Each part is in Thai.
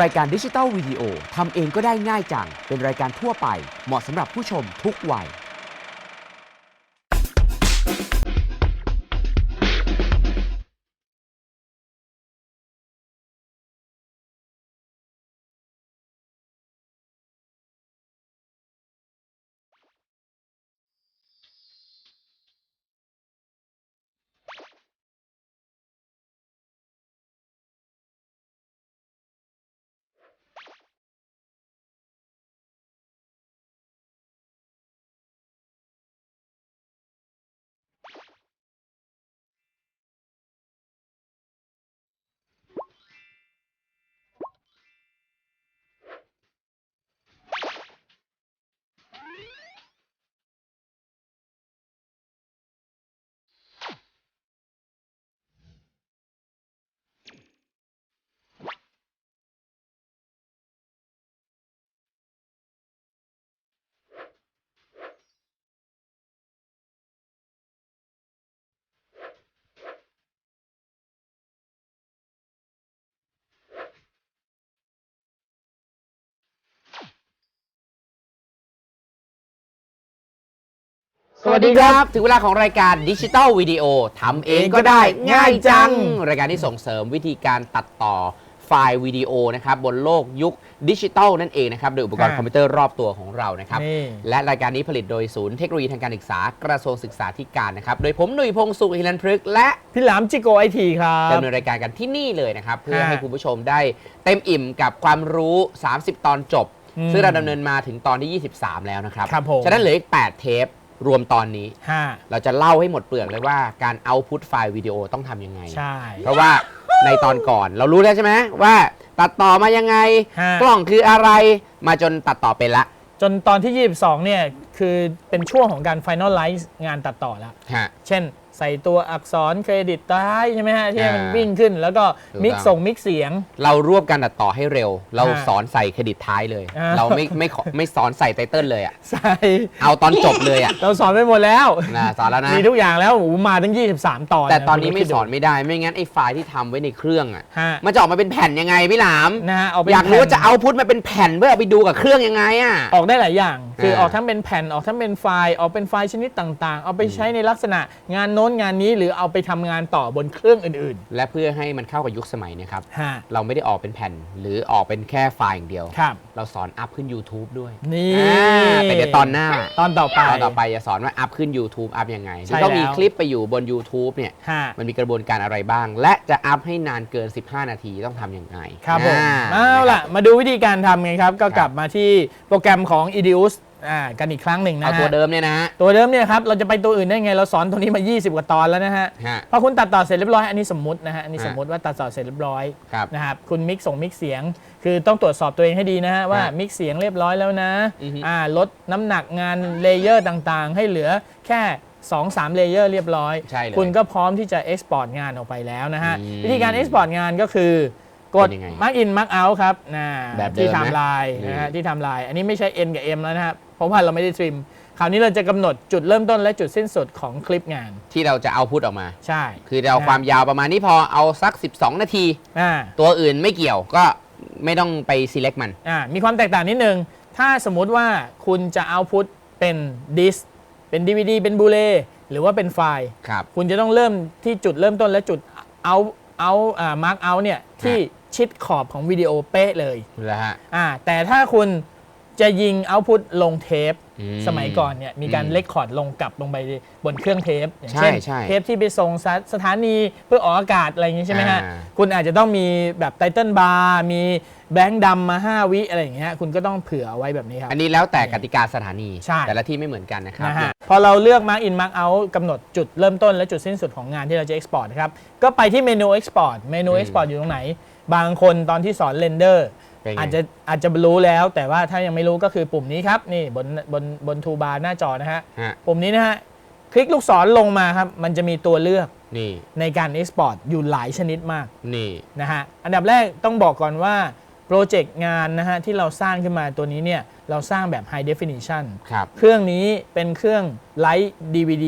รายการดิจิตอลวิดีโอทำเองก็ได้ง่ายจัง เป็นรายการทั่วไป เหมาะสำหรับผู้ชมทุกวัย สวัสดีครับ ถึงเวลาของรายการดิจิตอลวิดีโอทำเองก็ได้ง่ายจัง รายการที่ส่งเสริมวิธีการตัดต่อไฟล์วิดีโอนะครับบนโลกยุคดิจิตอลนั่นเองนะครับโดยอุปกรณ์ค่ะคอมพิวเตอร์รอบตัวของเรานะครับ นี่ และรายการนี้ผลิตโดยศูนย์เทคโนโลยีทางการศึกษากระทรวงศึกษาธิการนะครับ โดยผมหนุ่ยพงศ์สุขฮิรันพฤกษ์และพี่หลามจิโกไอทีครับดำเนินรายการกันที่นี่เลยนะครับ เพื่อฮะให้คุณผู้ชมได้เต็มอิ่มกับความรู้ 30 ตอนจบ อืมซึ่งเราดำเนินมาถึงตอนที่ 23 แล้วนะครับครับผม ฉะนั้นเหลืออีก 8 เทป รวมตอนนี้ ห้าเราจะเล่าให้หมดเปลือกเลยว่าการเอาพุทไฟล์วิดีโอต้องทำยังไง ใช่ เพราะว่าในตอนก่อนเรารู้แล้วใช่ไหมว่า ตัดต่อมายังไง ฮะ กล้องคืออะไรมาจนตัดต่อเป็นละจนตอนที่ 22 เนี่ย คือเป็นช่วงของการ finalize งานตัดต่อแล้ว ฮะ เช่น ใส่ตัวอักษรเครดิตท้ายใช่ไหมฮะที่ให้มันอ่าวิ่งขึ้น แล้วก็ถูกมิกต้อง ส่งมิกเสียง เรารวบการตัดต่อให้เร็ว เราฮะสอนใส่เครดิตท้ายเลย อ่า เราไม่ไม่ขอไม่สอนใส่ไตเติ้ลเลยอะใช่เอาตอนจบเลยอะเราสอนไปหมดแล้ว นะสอนแล้วนะ มีทุกอย่างแล้วโอ้โหมาตั้ง 23 ตอนแต่ตอนนี้ะไม่สอนไม่ได้ไม่งั้นไอ้ไฟล์ที่ทำไว้ในเครื่องอะ ฮะมันจะออกมาเป็นแผ่นยังไงพี่หลาม นะฮะเอาเป็นอยากรู้ว่าแผ่นจะเอาพุทมาเป็นแผ่นเพื่อเอาไปดูกับเครื่องยังไงอะ ออกได้หลายอย่าง คืออ่าออกทั้งเป็นแผ่นออกทั้งเป็นไฟล์ออกเป็นไฟล์ชนิดต่างๆ เอาไปใช้ในลักษณะงานโน้นงานนี้หรือเอาไปทำงานต่อบนเครื่องอื่นและเพื่อให้มันเข้ากับยุคสมัยเนะครับ ๆฮะเราไม่ได้ออกเป็นแผ่นหรือออกเป็นแค่ไฟล์อย่างเดียว ครับ เราสอนอัพขึ้น YouTube ด้วยนี่ อ่าแต่เดี๋ยวตอนหน้า ตอนต่อไป ตอนต่อไปจะสอนว่าอัพขึ้น YouTube อัพยังไงใช่ที่ต้องมีแล้ว คลิปไปอยู่บน YouTube เนี่ย ฮะมันมีกระบวนการอะไรบ้าง และจะอัพให้นานเกิน 15 นาทีต้องทำยังไงครับผมอ่าเอาล่ะ มาดูวิธีการทำไงครับ ก็ครับกลับมาที่โปรแกรมของ Edius อ่ากันอีกครั้งหนึ่งนะเอาฮะตัวเดิมเนี่ยนะฮะ ตัวเดิมเนี่ยครับเราจะไปตัวอื่นได้ไงเราสอนตัวนี้มา 20 กว่าตอนแล้วนะฮะฮะพอคุณตัดต่อเสร็จเรียบร้อยอันนี้สมมุตินะฮะอันนี้ฮะ สมมุติว่าตัดต่อเสร็จเรียบร้อย ครับ นะครับคุณมิกส่งมิกเสียง คือต้องตรวจสอบตัวเองให้ดีนะฮะว่าฮะมิกเสียงเรียบร้อยแล้วนะอือฮึอ่าลดน้ำหนักงานเลเยอร์ต่างๆ ให้เหลือแค่ 2-3 เลเยอร์เรียบร้อย ใช่เลยคุณก็พร้อมที่จะ export งานออกไปแล้วนะฮะ อืมวิธีการ export งานก็คือกด เป็นยังไง mark in mark out ครับนะแบบเดิมที่นะไทม์ไลน์นี่นะฮะที่ไทม์ไลน์อันนี้ไม่ใช่ n กับ m แล้วนะครับ เพราะว่าเราไม่ได้ทริมคราวนี้เราจะกำหนดจุดเริ่มต้นและจุดสิ้นสุดของคลิปงาน ที่เราจะเอาพุทออกมา ใช่คือจะเอาความยาวประมาณนี้พอเอาสัก 12 นาที อ่าตัวอื่นไม่เกี่ยวก็ไม่ต้องไป select มัน อ่ามีความแตกต่างนิดนึง ถ้าสมมุติว่าคุณจะเอาพุทเป็นดิสเป็น DVD เป็นบูเลหรือว่าเป็นไฟล์ ครับ คุณจะต้องเริ่มที่จุดเริ่มต้นและจุดเอาเอาอ่ามาร์กเอาเนี่ยที่ชิดขอบของวิดีโอเป๊ะเลย แล้วฮะ อ่าแต่ถ้าคุณ จะยิงเอาพุทลงเทปอืมสมัยก่อนเนี่ยมีการอืมเลคคอร์ดลงกลับลงไปบนเครื่องเทป อย่างใช่เช่นใช่เทปที่ไปส่งสถสถานีเพื่อออกอากาศอะไรอย่างงี้ใช่ไหมฮะอ่าคุณอาจจะต้องมีแบบไตเติลบาร์มีแบงค์ดำมา 5 วิอะไรอย่างเงี้ยคุณก็ต้องเผื่อเอาไว้แบบนี้ครับ อันนี้แล้วแต่กติกาสถานีใช่แต่ละที่ไม่เหมือนกันนะครับนะฮะพอเราเลือก Mark in Mark out กำหนดจุดเริ่มต้นและจุดสิ้นสุดของงานที่เราจะ export นะครับก็ไปที่เมนู export เมนูอืม export อยู่ตรงไหน บางคนตอนที่สอน render เป็นไง อาจจะอาจจะรู้แล้ว แต่ว่าถ้ายังไม่รู้ก็คือปุ่มนี้ครับนี่บนบนบนทูบาร์หน้าจอนะฮะฮะปุ่มนี้นะฮะคลิกลูกศรลงมาครับ มันจะมีตัวเลือกนี่ในการ export อยู่หลายชนิดมากนี่นะฮะอันดับแรกต้องบอกก่อนว่าโปรเจกต์งานนะฮะที่เราสร้างขึ้นมาตัวนี้เนี่ยเราสร้างแบบ high definition ครับ เครื่องนี้เป็นเครื่องไลท์ DVD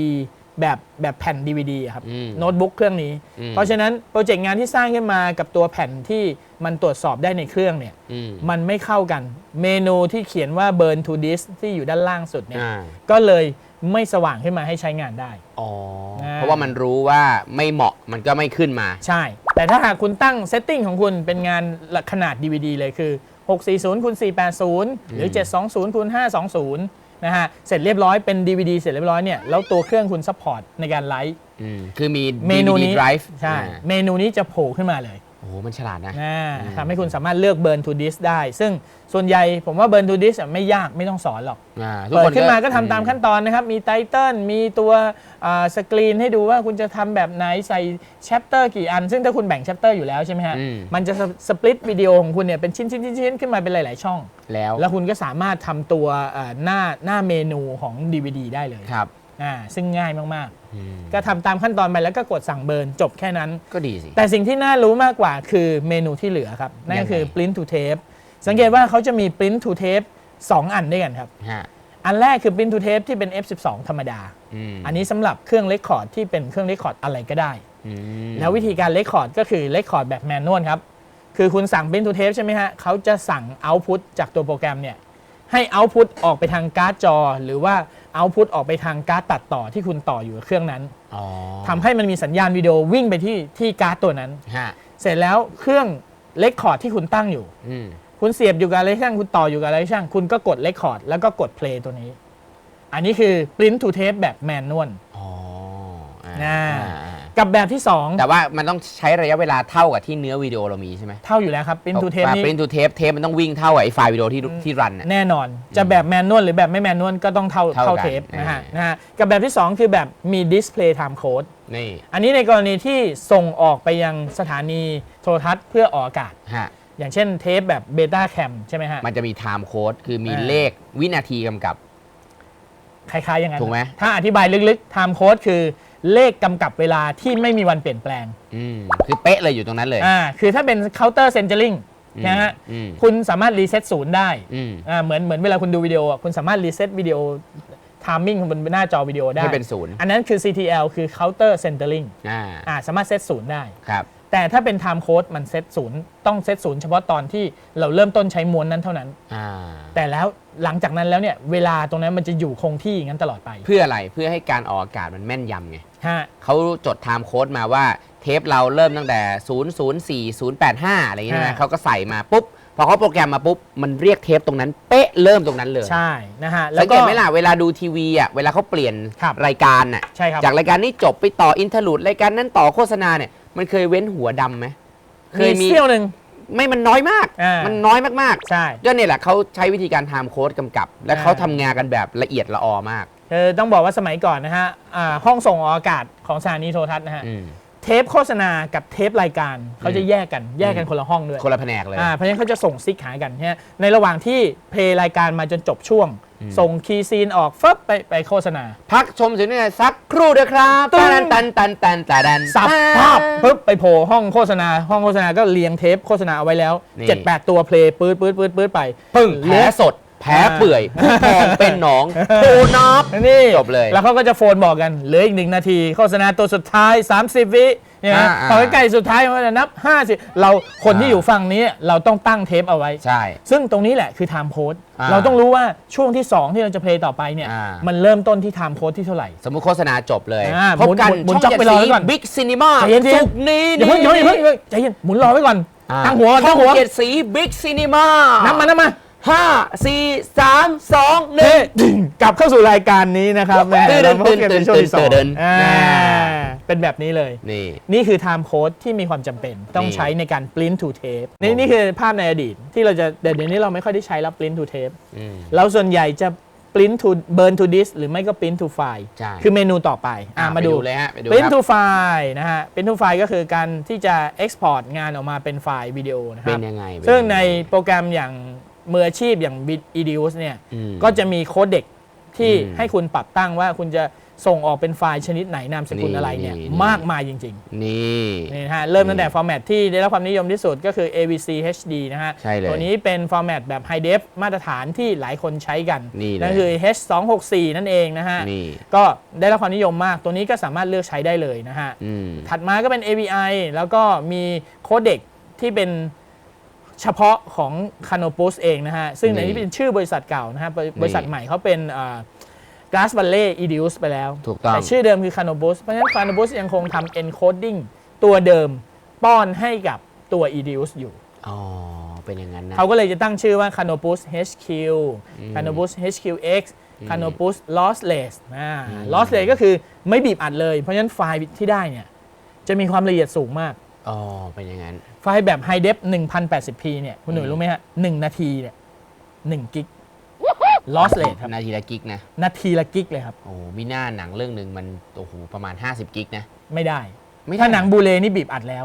แบบแบบแผ่น DVD อะครับอืมโน้ตบุ๊กเครื่องนี้ อืม เพราะฉะนั้นโปรเจกต์งานที่สร้างขึ้นมากับตัวแผ่นที่มันตรวจสอบได้ในเครื่องเนี่ยอืมมันไม่เข้ากัน เมนูที่เขียนว่า burn to disk ที่อยู่ด้านล่างสุดเนี่ยอ่าก็เลยไม่สว่างขึ้นมาให้ใช้งานได้ อ๋ออ่า เพราะว่ามันรู้ว่าไม่เหมาะมันก็ไม่ขึ้นมา ใช่ แต่ถ้าหากคุณตั้งเซตติ้งของคุณเป็นงานขนาด DVD เลยคือ 640คูณ480 หรือ 720คูณ520 นะฮะเสร็จเรียบร้อยเป็น DVD เสร็จเรียบร้อยเนี่ยแล้วตัวเครื่องคุณซัพพอร์ตในการไลฟ์อืมคือมี เมนู DVD นี้ drive ใช่ อ่า เมนูนี้จะโผล่ขึ้นมาเลยโอ้โหมันฉลาดนะนะอืมทำให้คุณสามารถเลือก burn to disk ได้ ซึ่งส่วนใหญ่ผมว่า burn to disk อะไม่ยากไม่ต้องสอนหรอก อ่าทุกเปิคดขึ้นมาก็ทำตามขั้นตอนนะครับ มีไตเติล มีตัวสกรีนให้ดูว่าคุณจะทำแบบไหนใส่แชปเตอร์กี่อัน ซึ่งถ้าคุณแบ่งแชปเตอร์อยู่แล้วใช่ไหมฮะ อืมมันจะสปลิตวิดีโอของคุณเนี่ยเป็นชิ้นชิ้นชิ้นชิ้นขึ้นมาเป็นหลาย ๆ ช่อง แล้วแล้วคุณก็สามารถทำตัวเอ่อหน้าหน้าเมนูของ DVD ได้เลยครับ อ่าซึ่งง่ายมากอืมๆ ก็ทำตามขั้นตอนไปแล้วก็กดสั่งเบิร์นจบแค่นั้น ก็ดีสิ แต่สิ่งที่น่ารู้มากกว่าคือเมนูที่เหลือครับ นั่นก็คือยังไง print to tape สังเกตว่าเขาจะมี print to tape 2 อันด้วยกันครับฮะอันแรกคือ print to tape ที่เป็น F12 ธรรมดาอืมอันนี้สำหรับเครื่องเลคคอร์ดที่เป็นเครื่องเลคคอร์ดอะไรก็ได้อืมแล้ววิธีการเลคคอร์ดก็คือเลคคอร์ดแบบแมนนวลครับ คือคุณสั่ง print to tape ใช่ไหมฮะเขาจะสั่ง output จากตัวโปรแกรมเนี่ย ให้ output ออกไปทางการ์ดจอ หรือว่า output ออกไปทางการ์ดตัดต่อที่คุณต่ออยู่กับเครื่องนั้นอ๋อทำให้มันมีสัญญาณวิดีโอวิ่งไปที่ที่การ์ดตัวนั้นฮะเสร็จแล้วเครื่องเลคคอร์ดที่คุณตั้งอยู่อืมคุณเสียบอยู่กับอะไรช่างคุณต่ออยู่กับอะไรช่างคุณก็กดเลคคอร์ดแล้วก็กด play ตัวนี้ อันนี้คือ print to tape แบบแมนนวลอ๋ออ่าน่าอ่าอ่า กับแบบที่ 2 แต่ว่ามันต้องใช้ระยะเวลาเท่ากับที่เนื้อวิดีโอเรามีใช่ไหมเท่าอยู่แล้วครับ print to tape นี่ปรินทูเทปเทปมันต้องวิ่งเท่ากับไอ้ไฟล์วิดีโอที่ที่รันน่ะแน่นอนจะแบบแมนนวลหรือแบบไม่แมนนวลก็ต้องเท่าเท่าเท่ากันเทปนะฮะอ่านนะฮะกับแบบที่ 2 คือแบบมี display time code นี่อันนี้ในกรณีที่ส่งออกไปยังสถานีโทรทัศน์เพื่อออกอากาศฮะอย่างเช่นเทปแบบเบต้าแคมใช่ไหมฮะมันจะมีไทม์โค้ดคือมีอ่าเลขวินาทีกำกับคล้ายๆอย่างนั้นถูกไหมถ้าอธิบายลึกๆ time code คือ เลขกำกับเวลาที่ไม่มีวันเปลี่ยนแปลง อืมคือเป๊ะเลยอยู่ตรงนั้นเลย อ่า คือถ้าเป็น counter centering อืมนะฮะ อืม คุณสามารถรีเซ็ตศูนย์ได้ อืมอ่า เหมือนเหมือนเวลาคุณดูวิดีโออะคุณสามารถรีเซ็ตวิดีโอ timing บนหน้าจอวิดีโอได้ ให้เป็นศูนย์อันนั้นคือ CTL คือ counter centering อ่า อ่า สามารถเซตศูนย์ได้ ครับ แต่ถ้าเป็น time code มันเซตศูนย์ต้องเซตศูนย์เฉพาะตอนที่เราเริ่มต้นใช้ม้วนนั้นเท่านั้น อ่าแต่แล้วหลังจากนั้นแล้วเนี่ยเวลาตรงนั้นมันจะอยู่คงที่อย่างนั้นตลอดไปเพื่ออะไรเพื่อให้การออกอากาศมันแม่นยำไงฮะ เขาจดไทม์โค้ดมาว่าเทปเราเริ่มตั้งแต่ 0 0 4 0 8 5 อะไรอย่างเงี้ยใช่ไหมอ่า เขาก็ใส่มาปุ๊บ พอเขาโปรแกรมมาปุ๊บ มันเรียกเทปตรงนั้นเป๊ะเริ่มตรงนั้นเลยใช่นะฮะ สังเกตไหมล่ะเวลาดูทีวีอะเวลาเขาเปลี่ยนครับ รายการน่ะ ใช่ครับ จากรายการนี้จบไปต่ออินเทอร์ลูดรายการนั้นต่อโฆษณาเนี่ย มันเคยเว้นหัวดำไหมเคยมี เสี้ยวหนึ่ง ไม่มันน้อยมาก อ่ามั มันน้อยมากใช่ ๆก็เนี่ยแหละเขาใช้วิธีการไทม์โค้ดกำกับ และอ่า เขาทำงานกันแบบละเอียดละออมากคือต้องบอกว่าสมัยก่อนนะฮะอ่าห้องส่งออกอากาศของสถานีโทรทัศน์นะฮะ อืม เทปโฆษณากับเทปรายการเขาจะแยกกันแยกกันคนละห้องด้วยคนละแผนกเลยอ่าเพราะฉะนั้นเขาจะส่งซิกหากันฮะในระหว่างที่เพลย์รายการมาจนจบช่วงอืมส่งคีย์ซีนออกฟึบไปไปโฆษณา พักชมเสียงหนี่อยสักครู่เดียวครับตึ้ตัง นตันตันตันตันตัน สับภาพปุ๊บไปโผล่ห้องโฆษณา ห้องโฆษณาก็เรียงเทปโฆษณาเอาไว้แล้ว นี่ 7-8 ตัวเพลย์ปื๊ดปื๊ดปื๊ดปื๊ดไป ปึ้งแผลสด แผลเปื่อยผู้พองเป็นหนองโคนับนี่จบเลย แล้วเขาก็จะโฟนบอกกันเหลืออีกหนึ่งนาที โฆษณาตัวสุดท้าย 30 วิเนี่ยนะอ่าอ่าพอใกล้ๆสุดท้ายมันจะนับ 50 เราคนที่อ่าอยู่ฝั่งนี้เราต้องตั้งเทปเอาไว้ใช่ ซึ่งตรงนี้แหละคือไทม์โค้ดอ่าเราต้องรู้ว่าช่วงที่ 2 ที่เราจะเพลย์ต่อไปเนี่ยอ่ามัมันเริ่มต้นที่ไทม์โค้ดที่เท่าไหร่ สมมุติโฆษณาจบเลยอ่าพบกันหมุนช่องหมุนเจ็ดจ๊อกไปรอสีไว้ก่อนบิ๊กซีนีมาใจเย็นๆศุกร์นี้อย่าเพิ่งอย่าเพิ่งอย่าเพิ่งอย่าเพิ่งใจเย็นหมุนรอไว้ก่อนอ่าตั้งหัวช่ตั้องงหัวเจ็ดสีบิ๊กซีนีมานับมานับมา ห้าสี่สามสองหเฮ้นึ่ง กลับเข้าสู่รายการนี้นะครับแม่ตื่นเราพบกันตื่ในนช่วงที่สองตื่นตื่นอ่าอ่าเป็นแบบนี้เลย นี่ นี่คือ time code ที่มีความจำเป็นต้องนี่ใช้ในการ print to tape นี่นี่คือภาพในอดีตที่เราจะแต่เดี๋ยวนี้เราไม่ค่อยได้ใช้แล้ว print to tape อืม เราส่วนใหญ่จะ print to burn to disk หรือไม่ก็ print to file ใช่ คือเมนูต่อไปอะอะมาดู ไปดูเลยฮะไปดู print ครับ to file นะฮะ print to file ก็คือการที่จะ export งานออกมาเป็นไฟล์วิดีโอนะคเป็รันบยังไงเป็ซึ่งยัไในโปรแกรมอย่าง มืออาชีพอย่าง Edius เนี่ยอืมก็จะมีโค้ดเด็กที่อืมให้คุณปรับตั้งว่าคุณจะส่งออกเป็นไฟล์ชนิดไหนนามสกุลนี่อะไรเนี่ยนี่มากมายจริงนี่ๆนี่นะฮะเริ่มตั้งแต่ฟอร์แมตที่ได้รับความนิยมที่สุดก็คือ AVC HD นะฮะใช่เลยตัวนี้เป็นฟอร์แมตแบบ High Def มาตรฐานที่หลายคนใช้กันนี่เลยนั่นคือ H264 นั่นเองนะฮะนี่ก็ได้รับความนิยมมากตัวนี้ก็สามารถเลือกใช้ได้เลยนะฮะอืมถัดมาก็เป็น AVI แล้วก็มีโค้ดเด็กที่เป็น เฉพาะของ Canopus เองนะฮะ ซึ่งในนี่นี้เป็นชื่อบริษัทเก่านะฮะบริบริษัทใหม่เขาเป็นอ่า Glass Valley Edius ไปแล้ว ถูกต้อง แต่ชื่อเดิมคือ Canopus เพราะฉะนั้น Canopus ยังคงทำ encoding ตัวเดิมป้อนให้กับตัว Edius อยู่ อ๋อ เป็นอย่างนั้นนะ เขาก็เลยจะตั้งชื่อว่า Canopus HQ Canopus HQX Canopus Lossless อ่า Lossless ก็คือไม่บีบอัดเลย เพราะฉะนั้นไฟล์ที่ได้เนี่ยจะมีความละเอียดสูงมาก อ๋อเป็นอย่างนั้น ไฟล์แบบ High Def 1080p เนี่ย คุณหนุ่ยรู้ไหมฮะ1นาทีเนี่ย1กิก Lossless ครับ นาทีละกิกนะ นาทีละกิกเลยครับ โอ้มีหน้าหนังเรื่องหนึ่งมันโอ้โหประมาณ 50 กิกนะ ไม่ได้ ไม่ได้ ถ้าหนังบูเลนี่บีบอัดแล้ว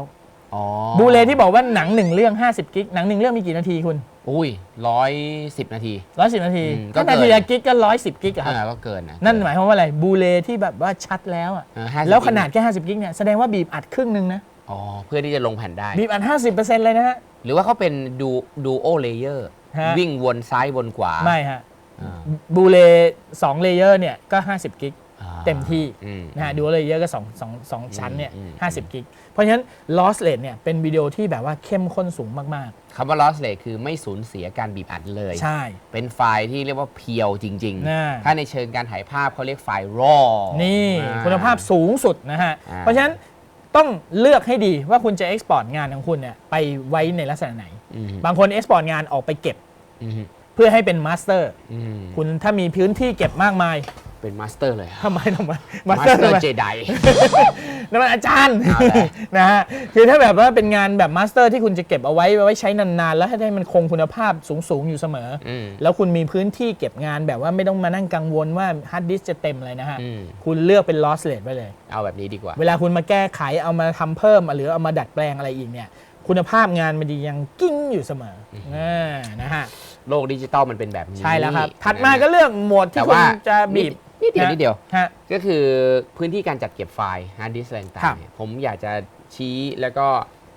อ๋อบูเลที่บอกว่าหนังหนึ่งเรื่อง 50 กิก หนังหนึ่งเรื่องมีกี่นาทีคุณอุ้ยร้อยสิบนาที110นาทีอืมก็ถ้านาทีเกินละกิกก็110กิกอะครับ อ่าก็เกินนะนั่นหมายความว่าอะไรบูเลที่แบบว่าชัดแล้วอะเออ50แล้วขนาดแค่ 50 กิกเนี่ยแสดงว่าบีบอัดครึ่งหนึ่งนะ อ๋อเพื่อที่จะลงแผ่นได้ บีบอัด50%เลยนะฮะ หรือว่าเขาเป็นดูดูโอเลเยอร์ฮะ วิ่งวนซ้ายวนขวาไม่ฮะ อ่าบูเล2เลเยอร์เนี่ยก็ 50 กิก อ่าเต็มที่ อืม นะฮะดูเลยเยอะก็2 2 2ชั้นเนี่ยอืม 50 กิก เพราะฉะนั้น lossless เนี่ยเป็นวิดีโอที่แบบว่าเข้มข้นสูงมาก คำว่า lossless คือไม่สูญเสียการบีบอัดเลย ๆ ใช่ เป็นไฟล์ที่เรียกว่าเพียวจริง น่าๆถ้าในเชิงการถ่ายภาพเขาเรียกไฟล์ raw นี่อ่ คุณภาพสูงสุดนะฮะ อ่า เพราะฉะนั้น ต้องเลือกให้ดีว่าคุณจะ export งานของคุณเนี่ยไปไว้ในลักษณะไหนอืมบางคน export งานออกไปเก็บอืมเพื่อให้เป็น master อืมคุณถ้ามีพื้นที่เก็บมากมาย เป็นมาสเตอร์เลยทำไมทำไมมาส master เตอทำไมร์เจได นั่นมันอาจารย์เอาเลยนะฮะคือถ้าแบบว่าเป็นงานแบบมาสเตอร์ที่คุณจะเก็บเอาไว้ไว้ใช้นานๆ แล้วให้มันคงคุณภาพสูงๆ อยู่เสมออมแล้วคุณมีพื้นที่เก็บงานแบบว่าไม่ต้องมานั่งกังวลว่าฮาร์ดดิสจะเต็มเลยนะฮะ อืม คุณเลือกเป็น lossless ไว้เลย เอาแบบนี้ดีกว่า เวลาคุณมาแก้ไขเอามาทำเพิ่มหรือเอามาดัดแปลงอะไรอีกเนี่ย คุณภาพงานมันดียังกิ้งอยู่เสมออ่านะฮะ โลกดิจิตอลมันเป็นแบบนี้ใช่แล้วครับ ถัดมาก็เลือกโหมดที่แต่คุณว่าจะบีบ นิดเดียวฮะนิดเดียว ฮะ ก็คือพื้นที่การจัดเก็บไฟล์ฮาร์ดดิสก์ต่างครับๆเนี่ยผมอยากจะชี้แล้วก็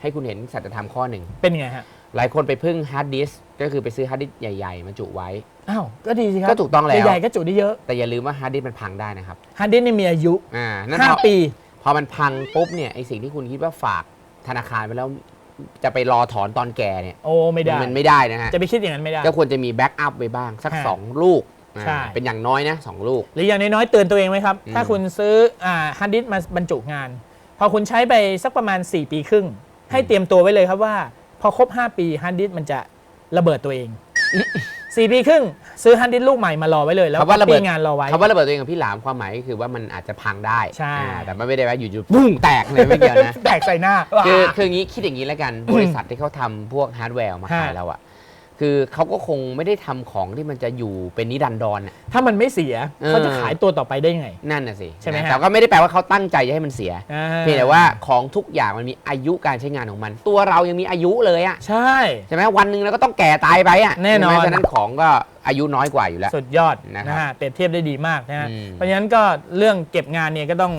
ให้คุณเห็นสัจธรรมข้อหนึ่ง เป็นไงฮะ หลายคนไปพึ่งฮาร์ดดิสก์ก็คือไปซื้อฮาร์ดดิสก์ใหญ่ ๆ มาจุไว้ อ้าว ก็ดีสิครับก็ถูกต้องแล้ว ใหญ่ๆก็จุได้เยอะแต่อย่าลืมว่าฮาร์ดดิสก์มันพังได้นะครับฮาร์ดดิสก์นี่มีอายุ อ่านั่นพอ5 ปี พอมันพังปุ๊บเนี่ยไอสิ่งที่คุณคิดว่าฝากธนาคารไปแล้วจะไปรอถอนตอนแก่เนี่ยโอ้ ไม่ได้ มันไม่ได้นะฮะ จะไปคิดอย่างนั้นไม่ได้ ก็ควรจะมีแบ็กอัพไว้บ้าง สัก ฮะ 2 ลูกอ่า ใช่ เป็นอย่างน้อยนะสองลูก หรืออย่างน้อยๆเตือนตัวเองไว้ครับอืมถ้าคุณซื้ออ่าฮาร์ดดิสก์มาบรรจุงาน พอคุณใช้ไปสักประมาณ 4 ปีครึ่ง ให้เตรียมตัวไว้เลยครับว่า พอครบ 5 ปีฮาร์ดดิสก์มันจะระเบิดตัวเอง 4 ปีครึ่ง ซื้อฮาร์ดดิสก์ลูกใหม่มารอไว้เลย แล้วคำว่าระเบิดปีงานรอไว้คำว่าระเบิดตัวเองกับพี่หลามความหมายก็คือว่ามันอาจจะพังได้ใช่อ่าแต่ไม่ได้ว่าอยู่ๆปุ้งแตกเลยไม่เกี่ยวนะแตกใส่หน้าคือคืออย่างนี้คิดอย่างนี้แล้วกันบริษัทที่เขาทำพวกฮาร์ดแวร์ออกมาขายฮะเราอะ คือเขาก็คงไม่ได้ทำของที่มันจะอยู่เป็นนิรันดรน่ะ ถ้ามันไม่เสียเออ เขาจะขายตัวต่อไปได้ยังไง นั่นน่ะสิใช่ไหมนะฮะ แต่ก็ไม่ได้แปลว่าเขาตั้งใจจะให้มันเสีย อ่าเพียงแต่ว่าของทุกอย่างมันมีอายุการใช้งานของมัน ตัวเรายังมีอายุเลยอะใช่ ใช่ไหมวันหนึ่งเราก็ต้องแก่ตายไปอะแน่นอน ใช่ไหมฉะนั้นของก็อายุน้อยกว่าอยู่แล้ว สุดยอดนะครับนะฮะเปรียบเทียบได้ดีมากนะฮะอืม เพราะฉะนั้นก็เรื่องเก็บงานเนี่ยก็ต้อง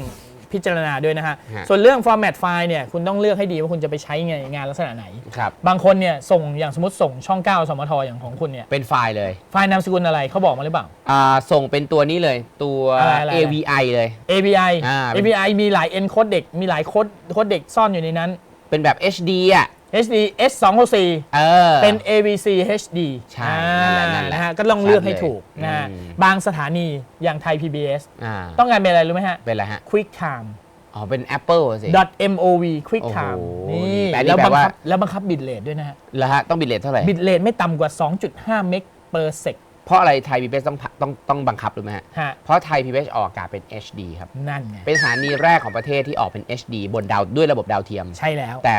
พิจารณาด้วยนะฮะ ฮะ ส่วนเรื่อง format ไฟล์เนี่ยคุณต้องเลือกให้ดีว่าคุณจะไปใช้งานงานลักษณะไหน ครับ บางคนเนี่ยส่งอย่างสมมติส่งช่อง 9 สมทอย่างของคุณเนี่ยเป็นไฟล์เลยไฟล์นามสกุลอะไรเขาบอกมาหรือเปล่า อ่าส่งเป็นตัวนี้เลยตัว อะไรอะไร AVI เลย API อ่าเป็น API มีหลาย encode เด็กมีหลายโค้ดโค้ดเด็กซ่อนอยู่ในนั้น เป็นแบบ HD อะ HD S264 เออ เป็น AVC HD ใช่อ่านั่นแหละนั่นแหละนะฮะก็ต้องเลือกให้ถูกชัดเลยนะฮะอืม บางสถานีอย่างไทย PBS อ่าต้องการเป็นอะไรรู้ไหมฮะ เป็นอะไรฮะ Quick Time อ๋อ เป็น Apple สิ .mov quick โอ้โห time นี่นี่แปลนี่แล้วแปลบังว่า คับแล้วบังคับบิตเรทด้วยนะฮะแล้วฮะ ต้องบิตเรทเท่าไหร่ บิตเรทไม่ต่ำกว่า 2.5 เมก per sec เพราะอะไรไทยพีบีต้องต้องต้องบังคับรู้ไหมฮะ ฮะเพราะไทยพีบีออกอากาศเป็น HD ครับ นั่นไงเป็นสถานีแรกของประเทศที่ออกเป็น HD บนดาวด้วยระบบดาวเทียม ใช่แล้ว แต่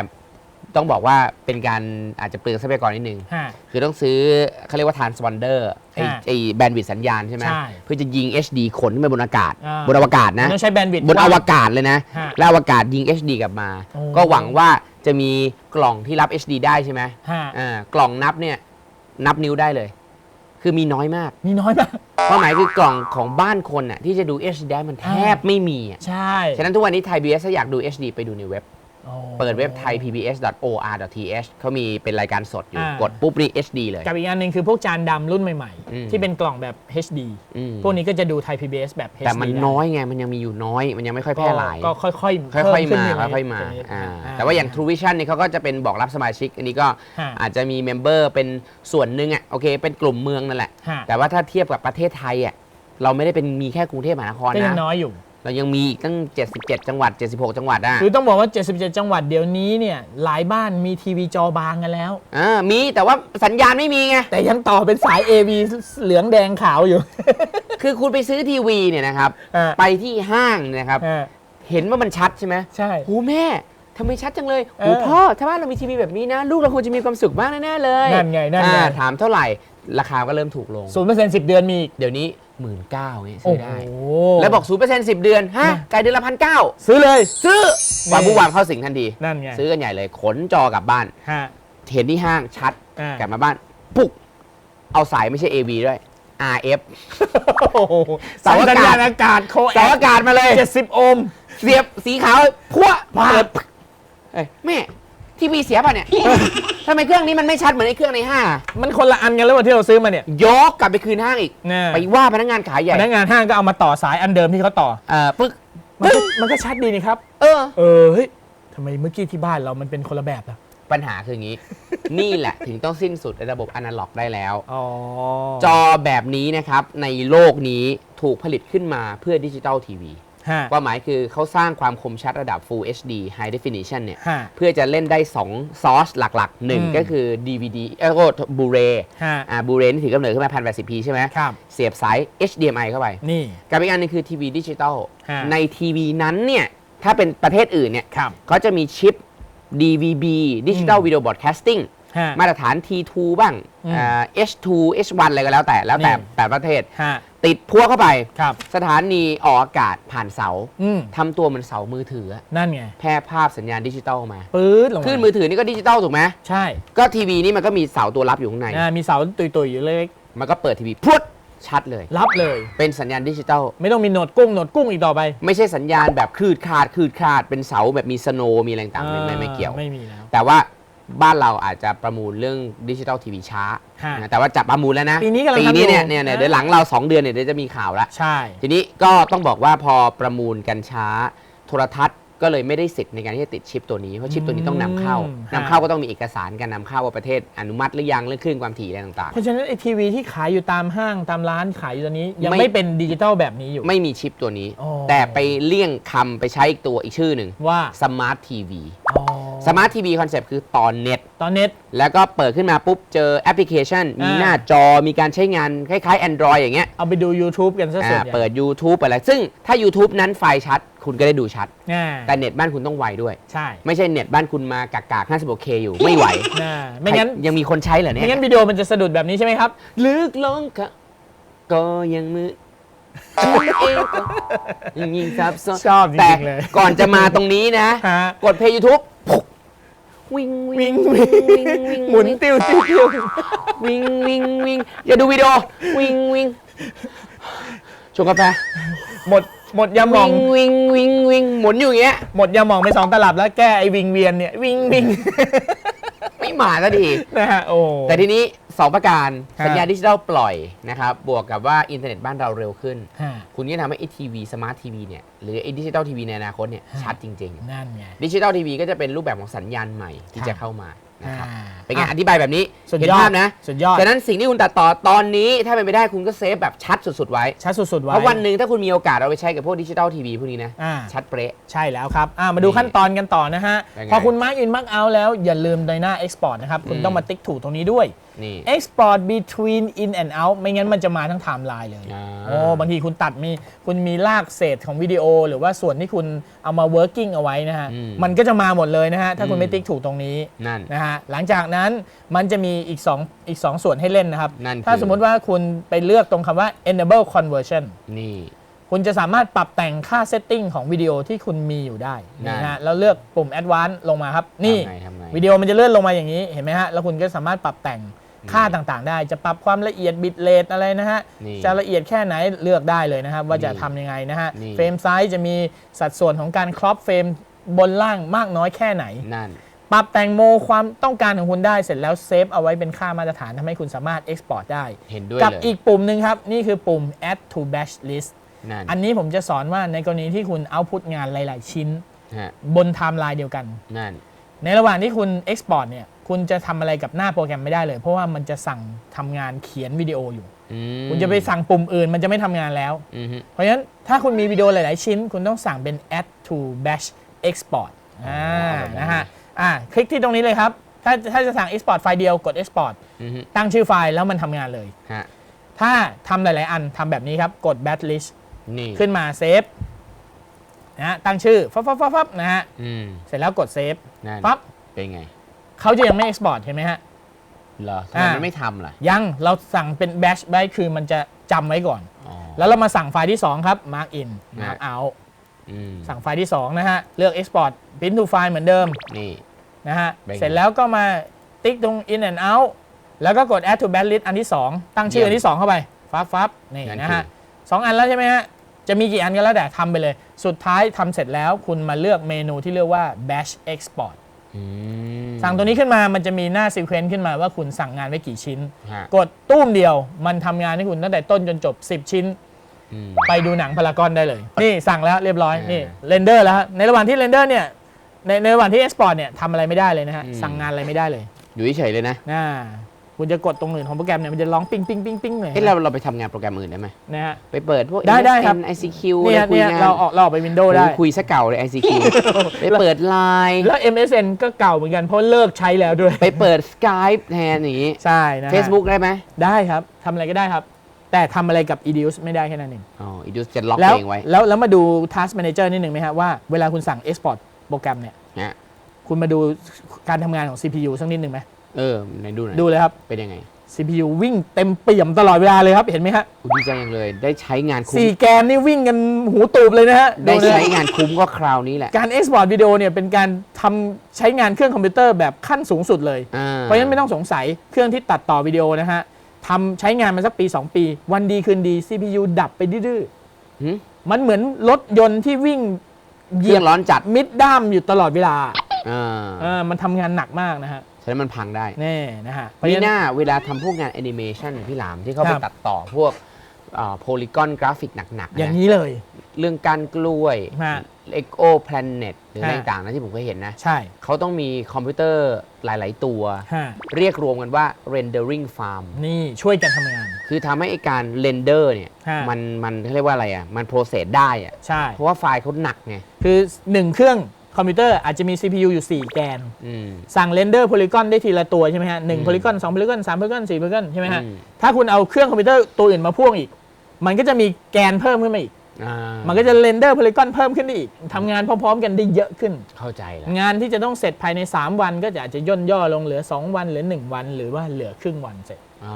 ต้องบอกว่าเป็นการอาจจะเปลืองทรัพยากรนิดนึง ฮะ คือต้องซื้อเขาเรียกว่า transponder ไอ้ฮะไอ้แบนด์วิดต์สัญญาณใช่ไหมใช่เพื่อจะยิง HD ขนขึ้นไปบนอากาศ อ่า บนอวกาศนะ ต้องใช้แบนด์วิดต์ บนอวกาศเลยนะ ฮะแล้วอวกาศยิง HD กลับมา โอ้ ก็หวังว่าจะมีกล่องที่รับ HD ได้ใช่ไหมฮะอ่ากล่องนับเนี่ยนับนิ้วได้เลย คือมีน้อยมาก มีน้อยมาก ความหมายคือกล่องของบ้านคนน่ะที่จะดู HD ได้มันแทบไม่มีอะใช่ ฉะนั้นทุกวันนี้ไทย PBS ถ้าอยากดู HD ไปดูในเว็บโอ้ เปิดเว็บไทย PBS.or.th เขามีเป็นรายการสดอยู่ อ่าก กดปุ๊บนี่ HD เลย กับอีกอันหนึ่งคือพวกจานดำรุ่นใหม่อืม ๆ ที่เป็นกล่องแบบ HD อืมพวกนี้ก็จะดูไทย PBS แบบ HD แต่มันได้น้อยไง มันยังมีอยู่น้อย มันยังไม่ค่อยแพร่หลาย ก็ค่อยๆค่เพิ่อยๆขึ้นมาเรื่ๆค่อยๆมาใช่ไหอ่าอ่แต่ว่าอย่าง True Vision นี่เขาก็จะเป็นบอกรับสมาชิก อันนี้ก็ฮะอาจจะมีเมมเบอร์เป็นส่วนหนึ่งอะโอเค เป็นกลุ่มเมืองนั่นแหละ ฮะแต่ว่าถ้าเทียบกับประเทศไทยอะเราไม่ได้เป็นมีแค่กรุงเทพมหานครก็ยันะ งน้อยอยู่ เรายังมีอีกตั้ง 77 จังหวัด 76 จังหวัดอะคือต้องบอกว่า 77 จังหวัดเดี๋ยวนี้เนี่ยหลายบ้านมีทีวีจอบางกันแล้ว อ่ามีแต่ว่าสัญญาณไม่มีไง แต่ยังต่อเป็นสาย AV เหลืองแดงขาวอยู่ คือคุณไปซื้อทีวีเนี่ยนะครับ อ่า ไปที่ห้างเนยนะครับ อ่าเห็นว่ามันชัดใช่ไหมใช่ หูแม่ทำไมชัดจังเลยเอหูอพ่อถ้าบ้านเรามีทีวีแบบนี้นะ ลูกเราคงจะมีความสุขมากแน่ๆเลยนั่นไงนั่นไง อ่าถามเท่าไหร่ราคาก็เริ่มถูกลง ศูนย์เปอร์เซ็นต์สิบเดือนมีอีก เดี๋ยวนี้ หมื่นเก้าเนี่ยโอ้ซื้อโหได้แล้วบอกศูนย์เปอร์เซ็นต์สิบเดือนฮะนะไกลเดือนละพันเก้าซื้อเลย ซื้อนี่วางผู้วางเข้าสิงทันที นั่นไงซื้อกันใหญ่เลยขนจอกลับบ้าน ฮะเห็นที่ห้างชัดอ่ากลับมาบ้าน ปุก เอาสายไม่ใช่ AV ด้วย RF โอ้โหเสาอากาศสัญญณอากาศโคเสาอากาศมาเลย เจ็ดสิบโอห์ม เสียบสีขาวพัวมาเปิดเอ้ยแม่ ทีวีเสียป่ะเนี่ย ทำไมเครื่องนี้มันไม่ชัดเหมือนไอ้เครื่องในห้างอะมันคนละอันกันแล้ววันที่เราซื้อมาเนี่ย ยกกลับไปคืนห้างอีกนะไปว่าพนักงานขายใหญ่พนักงานห้างก็เอามาต่อสายอันเดิมที่เขาต่อ เอ่อปึ๊กมันก็มันก็ชัดดีนี่ครับ เออ เออเฮ้ยทำไมเมื่อกี้ที่บ้านเรามันเป็นคนละแบบล่ะ ปัญหาคืออย่างนี้ นี่แหละถึงต้องสิ้นสุดระบบอนาล็อกได้แล้ว อ๋อจอแบบนี้นะครับ ในโลกนี้ถูกผลิตขึ้นมาเพื่อดิจิตอลทีวี ฮะความหมายคือเขาสร้างความคมชัดระดับ Full HD High Definition เนี่ยฮะเพื่อจะเล่นได้2ซอสหลักๆอืม1ก็คือ DVD เอ้ยก็บูเรฮะอ่าบูเรนี่ถือกำเนิดขึ้นมา 1080p ใช่ไหมครับ เสียบสาย HDMI เข้าไป นี่ กับอีกอันหนึงคือทีวีดิจิตอลฮะในทีวีนั้นเนี่ยถ้าเป็นประเทศอื่นเนี่ยครับ เขาจะมีชิป DVB Digital Video Broadcasting ฮะ มาตรฐาน T2 บ้างอืมอ่า H2 H1 อะไรก็แล้วแต่แล้วแต่นี่ แต่ประเทศ ฮะ ติดพัวเข้าไป ครับ สถานีออกอากาศผ่านเสาอืมทำตัวเหมือนเสามือถืออะนั่นไงแพร่ภาพสัญญาณดิจิตอลมาปื๊ดลงมาคลื่นมือถือนี่ก็ดิจิตอลถูกไหมใช่ก็ทีวีนี่มันก็มีเสาตัวรับอยู่ข้างใน อ่ามีเสาตุยๆอยู่เล็กมันก็เปิดทีวีพรวดชัดเลย รับเลย เป็นสัญญาณดิจิตอลไม่ต้องมีโหนดกุ้งโหนดกุ้งอีกต่อไปไม่ใช่สัญญาณแบบคลืดคลาดคลืดคลาดเป็นเสาแบบมีสโนว์มีอะไรต่างๆไม่ไม่ไม่เกี่ยว ไม่มีแล้ว แต่ว่า บ้านเราอาจจะประมูลเรื่องดิจิตอลทีวีช้าฮะนะแต่ว่าจับประมูลแล้วนะปีนี้กำลังปีนี้เนี่ยทำอยู่เนี่ยเนี่ยอ่าเดี๋ยวหลังเรา 2 เดือนเนี่ยเดี๋ยวจะมีข่าวแล้วใช่ ทีนี้ก็ต้องบอกว่าพอประมูลกันช้า โทรทัศน์ ก็เลยไม่ได้สิทธิ์ในการที่จะติดชิปตัวนี้เพราะชิปตัวนี้ต้องนำเข้าอืม นำเข้าก็ต้องมีเอกสารการนำเข้าว่าประเทศอนุมัติหรือยังเรื่องคลื่นความถี่อะไรต่าง เพราะฉะนั้นไอทีวีที่ขายอยู่ตามห้างตามร้านขายอยู่ตอนนี้ ยังไม่ ไม่เป็นดิจิตอลแบบนี้อยู่ ๆ ไม่มีชิปตัวนี้ อ๋อ แต่ไปเลี่ยงคำไปใช้อีกตัวอีกชื่อหนึ่งว่าสมาร์ททีวีอ๋อ สมาร์ททีวีคอนเซปต์คือต่อเน็ตตอนเน็ต แล้วก็เปิดขึ้นมาปุ๊บเจอแอปพลิเคชัน มีอ่า หน้าจอมีการใช้งานคล้ายๆ Android อย่างเงี้ยเอาไปดู YouTube กันซะส่วนอ่าใหญ่เปิด YouTube อะไร ซึ่งถ้า YouTube นั้นไฟล์ชัด คุณก็ได้ดูชัด อ่าแต่เน็ตบ้านคุณต้องไวด้วย ใช่ไม่ใช่เน็ตบ้านคุณมากากๆ 56K อยู่ไม่ไหวอ่าไม่งั้นใครยังมีคนใช้เหรอเนี่ไม่ยงั้นวิดีโอมันจะสะดุดแบบนี้ใช่ไหมครับ ลึกลงก็ก็ยังมืดตัวเองก็ยังยิ่งซับซ้อนชอบจแต่ริงๆเลย ก่อนจะมาตรงนี้นะ ฮะ กดเพลย์ยูทูบ วิ่งวิ่วิ่งงวิ่งวิ่งหมุนติ้วติ้วติ้ววิ่งวิ่งวิ่งอย่าดูวิดีโอวิ่งวิ่งชงกาแฟหมดหมดยาหมอวิ่งงวิ่งวิ่งวิ่งหมุนอยู่อย่างเงี้ยหมดยาหมองไปสองตลับแล้วแก้ไอวิงเวียนเนี่ย วิ่งวิ่งไม่มาสักทีนะฮะโอ้แต่ทีนี้ สองประการ ฮะ สัญญาณดิจิทัลปล่อยนะครับ บวกกับว่าอินเทอร์เน็ตบ้านเราเร็วขึ้น ฮะ คุณก็ทำให้ไอทีวีสมาร์ททีวีเนี่ย หรือไอดิจิตอลทีวีในอนาคตเนี่ย ฮะ ชัดจริง นั่นไง ๆ ดิจิตอลทีวีก็จะเป็นรูปแบบของสัญญาณใหม่ที่ครับจะเข้ามานะครับอ่าเป็นไงอธิบายแบบนี้สุดเห็นยอภาดพนะสุดยอด ฉะนั้นสิ่งที่คุณตัดต่อตอนนี้ถ้าเป็นไปได้คุณก็เซฟแบบชัดสุดๆไว้ ชัดสุดๆไว้เพราะวันหนึ่งถ้าคุณมีโอกาสเอาไปใช้กับพวกดิจิตอลทีวีพวกนี้นะ อ่า ชัดเป๊ะ ใช่แล้วครับอ่ามาดูนี่ขั้นตอนกันต่อนะฮะเป็นไงพอคุณมาร์กอินมาร์กเอาแล้วอย่าลืมในหน้า Export นะครับ คุณอืม ต้องมาติ๊กถูกตรงนี้ด้วย นี่ Export between in and out ไม่งั้นมันจะมาทั้งไทม์ไลน์เลย อ่า โอ้ บางทีคุณตัดมี คุณมีลากเศษของวิดีโอ หรือว่าส่วนที่คุณเอามา working เอาไว้นะฮะ อืมมันก็จะมาหมดเลยนะฮะ ถ้าคุณอืมไม่ติ๊กถูกตรงนี้นั่นนะฮะ หลังจากนั้นมันจะมีอีก2อีกสองส่วนให้เล่นนะครับ นั่นคือ ถ้าสมมติว่าคุณไปเลือกตรงคำว่า enable conversion นี่ คุณจะสามารถปรับแต่งค่าเซตติ้งของวิดีโอที่คุณมีอยู่ได้นั่นนะฮะแล้วเลือกปุ่ม advance ลงมาครับ นี่ทำไงทำไง วิดีโอมันจะเลื่อนลงมาอย่างนี้เห็นไหมฮะแล้วคุณก็สามารถปรับแต่ง ค่าต่างๆ ได้ จะปรับความละเอียดบิตเรทอะไรนะฮะนี่จะละเอียดแค่ไหนเลือกได้เลยนะครับ ว่าจะนี่ทำยังไงนะฮะนี่เฟรมไซส์จะมีสัดส่วนของการครอปเฟรมบนล่างมากน้อยแค่ไหนนั่นปรับแต่งโมความต้องการของคุณได้เสร็จแล้วเซฟเอาไว้เป็นค่ามาตรฐานทำให้คุณสามารถ Export ได้ เห็นด้วยกับเลยอีกปุ่มหนึ่งครับ นี่คือปุ่ม add to batch list นั่นอันนี้ผมจะสอนว่าในกรณีที่คุณเอาพุตงานหลาย ๆ ชิ้นฮะบนไทม์ไลน์เดียวกันนั่นในระหว่างที่คุณ Export เนี่ย คุณจะทำอะไรกับหน้าโปรแกรมไม่ได้เลย เพราะว่ามันจะสั่งทำงานเขียนวิดีโออยู่ อืมคุณจะไปสั่งปุ่มอื่นมันจะไม่ทำงานแล้ว อืมฮึเพราะฉะนั้นถ้าคุณมีวิดีโอหลาย ๆ ชิ้น คุณต้องสั่งเป็น add to batch export อ่าแบบนั้นนะฮะอ่าคลิกที่ตรงนี้เลยครับ ถ้าถ้าจะสั่ง export ไฟล์เดียวกด export อืมฮึตั้งชื่อไฟล์แล้วมันทำงานเลย ฮะถ้าทำหลาย ๆ อันทำแบบนี้ครับ กด batch list นี่ขึ้นมาเซฟนะฮะตั้งชื่อฟับฟับฟับฟับนะฮะอืมเสร็จแล้วกดเซฟนั่นปั๊บเป็นไง เขาจะยังไม่ export เห็นไหมฮะ เหรอทำไมอ่ามั มันไม่ทำล่ะยังเราสั่งเป็น batch ไว้คือมันจะจำไว้ก่อน อ๋อ แล้วเรามาสั่งไฟล์ที่ 2 ครับ mark in นะ mark out อืมสั่งไฟล์ที่ 2 นะฮะ เลือก export print to file เหมือนเดิม นี่ นะฮะ เป็นไงเสร็จแล้วก็มาติ๊กตรง in and out แล้วก็กด add to batch list อันที่ 2 ตั้งชื่ออันที่ 2 เข้าไป ฟับฟับนี่นั่นนะคืฮะอสองอันแล้วใช่ไหมฮะ จะมีกี่อันก็แล้วแต่ทำไปเลย สุดท้ายทำเสร็จแล้วคุณมาเลือกเมนูที่เรียกว่า batch export อืม สั่งตัวนี้ขึ้นมามันจะมีหน้า sequence ขึ้นมาว่าคุณสั่งงานไว้กี่ชิ้น ฮะ กดตุ้มเดียวมันทำงานให้คุณตั้งแต่ต้นจนจบ 10 ชิ้น อืม ไปดูหนังพารากอนได้เลย นี่สั่งแล้วเรียบร้อยอ่านี่นี่เรนเดอร์แล้วฮะในระหว่างที่เรนเดอร์เนี่ยในในระหว่างที่ export เนี่ยทำอะไรไม่ได้เลยนะฮะ อืม สั่งงานอะไรไม่ได้เลยอยู่เฉยๆเลยนะ นะ คุณจะกดตรงอื่นของโปรแกรมเนี่ยมันจะร้องปิ้งปิ้งปิ้งปิ้งเลยเอ้เราเราไปทำงานโปรแกรมอื่นได้ไหมนะฮะไปเปิดพวกได้ได้ครับ MSN ICQ เนี่ยคุยเนี่ยงานเราออกเราออกไปวินโดว์ได้โอ้คุยซะเก่าเลย ICQ ไปเปิดไลน์แล้ว MSN ก็เก่าเหมือนกันเพราะเลิกใช้แล้วด้วย ไปเปิด Skype แทนอย่างนี้ใช่นะฮะ Facebook ได้ไหมได้ครับทำอะไรก็ได้ครับ แต่ทำอะไรกับ Edius ไม่ได้แค่นั้นเองอ๋ออีดูจะล็อกแล้วตัวเองไว้แล้วแล้วมาดู Task Manager นิดหนึ่งไหมฮะว่าเวลาคุณสั่ง Export โปรแกรมเนี่ยฮะคุณมาดูการทำงานของ CPU สักนิดหนึ่งไหม เออไหนดูหน่อยดูเลยครับ เป็นยังไง CPU วิ่งเต็มเปี่ยมตลอดเวลาเลยครับเห็นไหมฮะอุ๊ยดีใจยังเลย ได้ใช้งานคุ้มสี่แกนนี่วิ่งกันหูตูบเลยนะฮะได้นะใช้งานคุ้มก็คราวนี้แหละ การ Export วิดีโอเนี่ยเป็นการทำใช้งานเครื่องคอมพิวเตอร์แบบขั้นสูงสุดเลย อ่เพราะฉะนั้นไม่ต้องสงสัยเครื่องที่ตัดต่อวิดีโอนะฮะทำใช้งานมาสักปี 2 ปี วันดีคืนดี CPU ดับไปดื้อหึๆมันเหมือนรถยนต์ที่วิ่งเหเคยีรื่ยอบงร้อนจัดมิดด้ามอยู่ตลอดเวลาอ่า เออมันทำงานหนักมากนะฮะ ฉะนั้นมันพังได้แน่นะฮะเพราะมีฉะหนั้นน้าเวลาทำพวกงานแอนิเมชันพี่หลามที่เขาคไปรับ ตัดต่อพวกโพลีกอนกราฟิกหนักๆอย่างนะนี้เลย เรื่องการกล้วย ฮะเอ็กโอแพลเน็ตหรืออะไรฮะ ต่างๆนะที่ผมเคยเห็นนะ ใช่เขาต้องมีคอมพิวเตอร์หลาย ๆ ตัว ฮะเรียกรวมกันว่า rendering farm นี่ช่วยกันทำงาน คือทำให้ไอการเรนเดอร์เนี่ย ฮะ มันมันเขาเรียกว่าอะไรอะ มันโปรเซสได้อะ ใช่ เพราะว่าไฟล์เขาหนักไง คือ 1 เครื่อง คอมพิวเตอร์อาจจะมี CPU อยู่ 4 แกน อืม สั่งเรนเดอร์โพลีกอนได้ทีละตัวใช่ไหมฮะหนึ่งอืมโพลีกอนสองโพลีกอนสามโพลีกอนสี่โพลีกอนใช่ไหมฮะ อืม ถ้าคุณเอาเครื่องคอมพิวเตอร์ตัวอื่นมาพ่วงอีก มันก็จะมีแกนเพิ่มขึ้นมาอีก อ่ามันก็จะเรนเดอร์โพลีกอนเพิ่มขึ้นได้อีกทำงานพร้อมๆ กันได้เยอะขึ้น เข้าใจแล้วงานที่จะต้องเสร็จภายใน 3 วันก็จะอาจจะย่นย่อลงเหลือ 2 วันเหลือ 1 วัน หรือว่าเหลือครึ่งวันเสร็จอ๋อ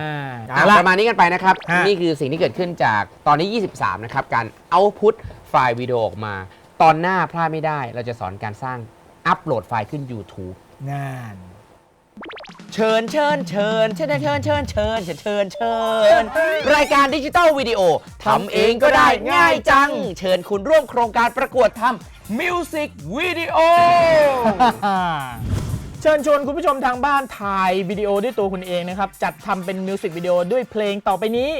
อ่าอะเอาละประมาณนี้กันไปนะครับ ฮะ นี่คือสิ่งที่เกิดขึ้นจากตอนนี้ 23 นะครับ การเอาพุทไฟล์วิดีโอออกมา ตอนหน้าพลาดไม่ได้ เราจะสอนการสร้างอัปโหลดไฟล์ขึ้น YouTube งานเชิญเชิญเชิญเชิญเชิญเชิญเชิญเชิญเชิญเชิญรายการดิจิตอลวิดีโอทำเองก็ได้ง่ายจัง เชิญคุณร่วมโครงการประกวดทำมิวสิกวิดีโอ เชิญชวนคุณผู้ชมทางบ้านถ่ายวิดีโอด้วยตัวคุณเองนะครับ จัดทำเป็นมิวสิกวิดีโอด้วยเพลงต่อไปนี้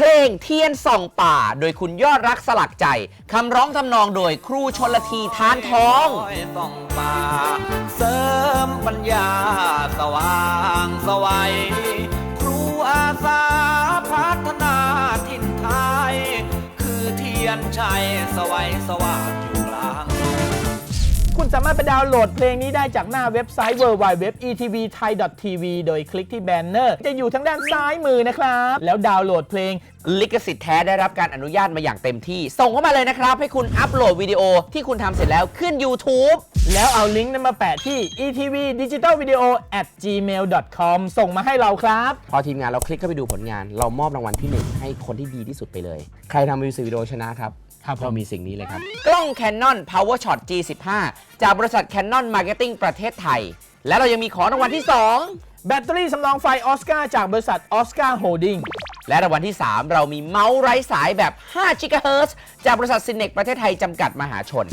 เพลงเทียนส่องป่า โดยคุณยอดรักสลักใจ คำร้องทำนองโดยครูชนละทีทานทอง ส่องป่า เสริมปัญญาสว่างสวัยครูอาสาพัฒนาทิ่นไทย คือเทียนชัยสวัยสว่าง คุณสามารถไปดาวน์โหลดเพลงนี้ได้จากหน้าเว็บไซต์ www.etvthai.tv โดยคลิกที่แบนเนอร์ จะอยู่ทางด้านซ้ายมือนะครับ แล้วดาวน์โหลดเพลง ลิขสิทธิ์แท้ได้รับการอนุญาตมาอย่างเต็มที่ ส่งเข้ามาเลยนะครับ ให้คุณอัปโหลดวิดีโอที่คุณทำเสร็จแล้วขึ้น YouTube แล้วเอาลิงก์นั้นมาแปะที่ etv digital video at gmail com ส่งมาให้เราครับ พอทีมงานเราคลิกเข้าไปดูผลงาน เรามอบรางวัลที่1ให้คนที่ดีที่สุดไปเลย ใครทำมิวสิกวิดีโอชนะครับ ครับผม เรามีสิ่งนี้เลยครับ กล้อง Canon PowerShot G15 จากบริษัท Canon Marketing ประเทศไทย และเรายังมีของรางวัลที่2แบตเตอรี่สำรองไฟออสการ์จากบริษัทออสการ์โฮลดิ้งและรางวัลที่ 3 เรามีเมาส์ไร้สายแบบ5 GHz จากบริษัทซินเนกประเทศไทยจำกัดมหาชน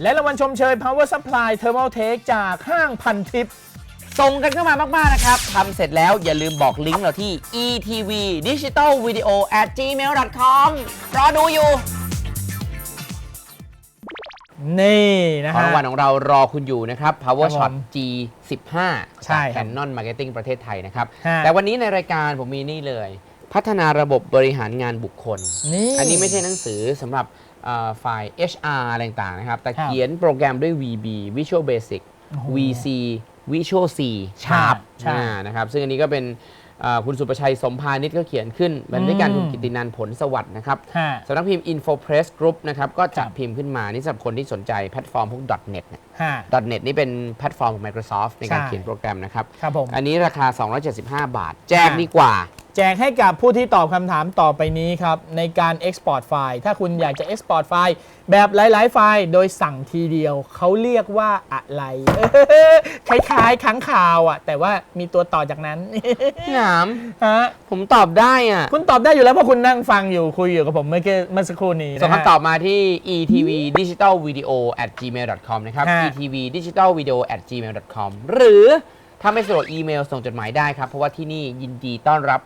และรางวัลชมเชย Power Supply Thermal Take จากห้างพันทิป ส่งกันเข้ามามาก ๆ นะครับทำเสร็จแล้วอย่าลืมบอกลิงก์เราที่ etv digital video at gmail com รอดูอยู่ นี่นะของฮะ รางวัลของเรารอคุณอยู่นะครับ Power ครับ Shot ผม G15 ใช่จาก ครับ Canon Marketing ประเทศไทยนะครับ ฮะแต่วันนี้ในรายการผมมีนี่เลย พัฒนาระบบบริหารงานบุคคล นี่ อันนี้ไม่ใช่หนังสือสำหรับเอ่อฝ่าย HR อะไรต่างๆนะครับ แต่ครับ เขียนโปรแกรมด้วย VB Visual Basic โอ้โห VC Visual C Sharp ใช่อ่านะครับ ซึ่งอันนี้ก็เป็นเอ่อ คุณสุประชัยสมพานิชก็เขียนขึ้นบรรณาธิการอืมคุณกิตินันท์ผลสวัสดิ์นะครับฮะสำนักพิมพ์ Info Press Group นะครับก็จัดครับพิมพ์ขึ้นมา นี่สำหรับคนที่สนใจแพลตฟอร์มพวก .net เนี่ยฮะ .net นี่เป็นแพลตฟอร์มของ Microsoft ในการใช่เขียนโปรแกรมนะครับครับผมอันนี้ราคา 275 บาท แจ้งดีกว่า แจกให้กับผู้ที่ตอบคำถามต่อไปนี้ครับ ในการ Export ไฟล์ ถ้าคุณอยากจะ Export ไฟล์ แบบหลาย ๆ ไฟล์ โดยสั่งทีเดียว เขาเรียกว่าอะไรคล้ายๆค้างข่าวอะ แต่ว่ามีตัวต่อจากนั้นหนามฮะผมตอบได้อะ คุณตอบได้อยู่แล้วเพราะคุณนั่งฟังอยู่คุยอยู่กับผมเมื่อกี้เมื่อสักครู่นี้นะส่งฮะ คำตอบมาที่ etv digital video at gmail com นะครับ ฮะ etv digital video at gmail com หรือถ้าไม่สะดวกอีเมลส่งจดหมายได้ครับ เพราะว่าที่นี่ยินดีต้อนรับ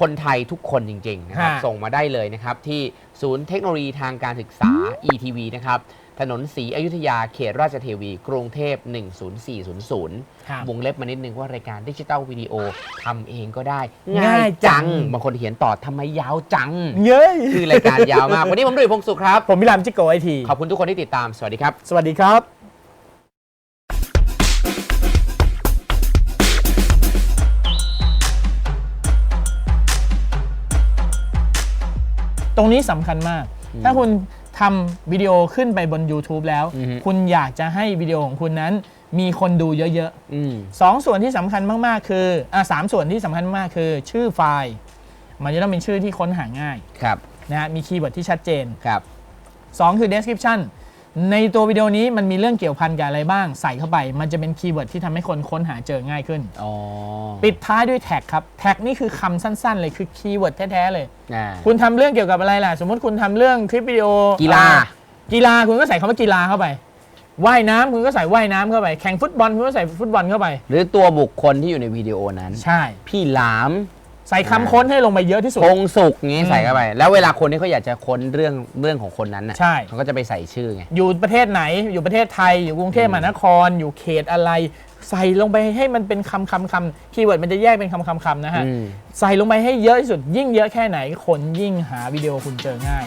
คนไทยทุกคนจริง ๆ นะครับ ฮะ ส่งมาได้เลยนะครับ ที่ศูนย์เทคโนโลยีทางการศึกษา etv นะครับ ถนนศรีอยุธยาเขตราชเทวี กรุงเทพ 10400 ครับ วงเล็บมานิดนึงว่ารายการดิจิตอลวิดีโอทำเองก็ได้ง่ายจัง บางคนเขียนต่อทำไมยาวจัง เย้ยคือรายการยาวมาก วันนี้ผมดุยพงศ์สุขครับ ผมพิรามจิโกไอที ขอบคุณทุกคนที่ติดตาม สวัสดีครับ สวัสดีครับ ตรงนี้สำคัญมาก ถ้าคุณทำวิดีโอขึ้นไปบน YouTube แล้ว อือฮึ คุณอยากจะให้วิดีโอของคุณนั้น มีคนดูเยอะอืม ๆสองส่วนที่สำคัญมากๆ คืออะสามส่วนที่สำคัญมากคือ ชื่อไฟล์ มันจะต้องเป็นชื่อที่ค้นหาง่ายครับ นะฮะมีคีย์เวิร์ดที่ชัดเจน ครับ 2 คือ description ในตัววิดีโอนี้มันมีเรื่องเกี่ยวพันกับอะไรบ้าง ใส่เข้าไป มันจะเป็นคีย์เวิร์ดที่ทำให้คนค้นหาเจอง่ายขึ้น อ๋อปิดท้ายด้วยแท็กครับ แท็กนี่คือคำสั้นๆ เลยคือคีย์เวิร์ดแท้ๆเลย อ่า คุณทำเรื่องเกี่ยวกับอะไรล่ะ สมมติคุณทำเรื่องคลิปวิดีโอกีฬา อ่กีฬาคุณก็ใส่คำว่ากีฬาเข้าไปว่ายน้ำคุณก็ใส่ว่ายน้ำเข้าไป แข่งฟุตบอลคุณก็ใส่ฟุตบอลเข้าไป หรือตัวบุคคลที่อยู่ในวิดีโอนั้น ใช่ พี่หลาม ใส่คำค้นให้ลงไปเยอะที่สุด พงสุกงี้อืมใส่เข้าไป แล้วเวลาคนที่เขาอยากจะค้นเรื่องเรื่องของคนนั้นน่ะใช่ เขาก็จะไปใส่ชื่อไง อยู่ประเทศไหน อยู่ประเทศไทย อยู่กรุงเทพมหานคร อยู่เขตอะไร ใส่ลงไปให้มันเป็นคำคำคำคีย์เวิร์ดมันจะแยกเป็นคำคำคำนะฮะ อืม ใส่ลงไปให้เยอะที่สุด ยิ่งเยอะแค่ไหนคนยิ่งหาวิดีโอคุณเจอง่าย